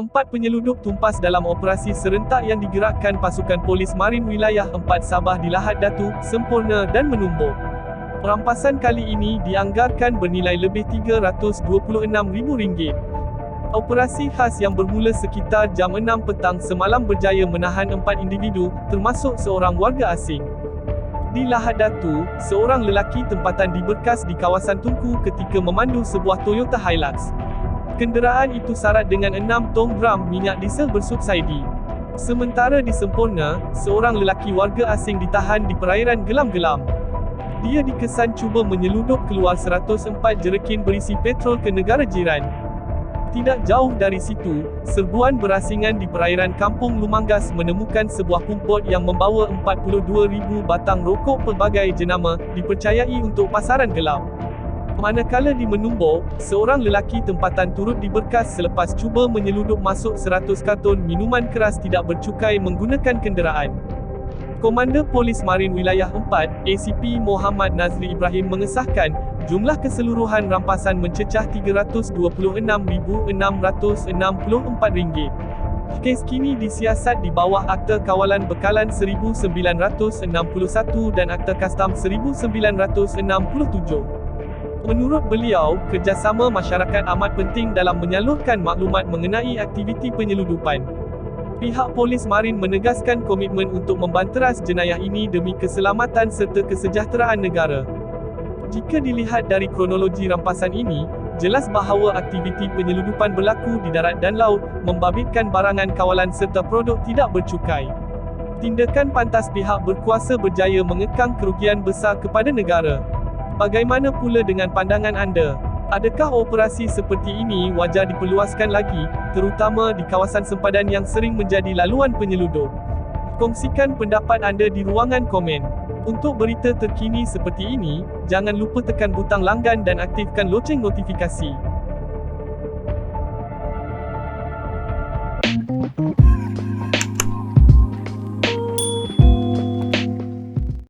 Empat penyeludup tumpas dalam operasi serentak yang digerakkan pasukan polis marin wilayah 4 Sabah di Lahad Datu, Sempurna dan Menumbuk. Rampasan kali ini dianggarkan bernilai lebih RM326,000. Operasi khas yang bermula sekitar jam 6 petang semalam berjaya menahan empat individu, termasuk seorang warga asing. Di Lahad Datu, seorang lelaki tempatan diberkas di kawasan Tunku ketika memandu sebuah Toyota Hilux. Kenderaan itu sarat dengan 6 tong gram minyak diesel bersubsidi. Sementara di Sempurna, seorang lelaki warga asing ditahan di perairan gelam-gelam. Dia dikesan cuba menyeludup keluar 104 jerikin berisi petrol ke negara jiran. Tidak jauh dari situ, serbuan berasingan di perairan Kampung Lumanggas menemukan sebuah pumpot yang membawa 42,000 batang rokok pelbagai jenama, dipercayai untuk pasaran gelap. Manakala di Menumbuk, seorang lelaki tempatan turut diberkas selepas cuba menyeludup masuk 100 karton minuman keras tidak bercukai menggunakan kenderaan. Komander Polis Marin Wilayah 4, ACP Muhammad Nazri Ibrahim mengesahkan, jumlah keseluruhan rampasan mencecah RM326,664. Kes kini disiasat di bawah Akta Kawalan Bekalan 1961 dan Akta Kastam 1967. Menurut beliau, kerjasama masyarakat amat penting dalam menyalurkan maklumat mengenai aktiviti penyeludupan. Pihak polis marin menegaskan komitmen untuk membanteras jenayah ini demi keselamatan serta kesejahteraan negara. Jika dilihat dari kronologi rampasan ini, jelas bahawa aktiviti penyeludupan berlaku di darat dan laut, membabitkan barangan kawalan serta produk tidak bercukai. Tindakan pantas pihak berkuasa berjaya mengekang kerugian besar kepada negara. Bagaimana pula dengan pandangan anda? Adakah operasi seperti ini wajar diperluaskan lagi, terutama di kawasan sempadan yang sering menjadi laluan penyeludup? Kongsikan pendapat anda di ruangan komen. Untuk berita terkini seperti ini, jangan lupa tekan butang langgan dan aktifkan loceng notifikasi.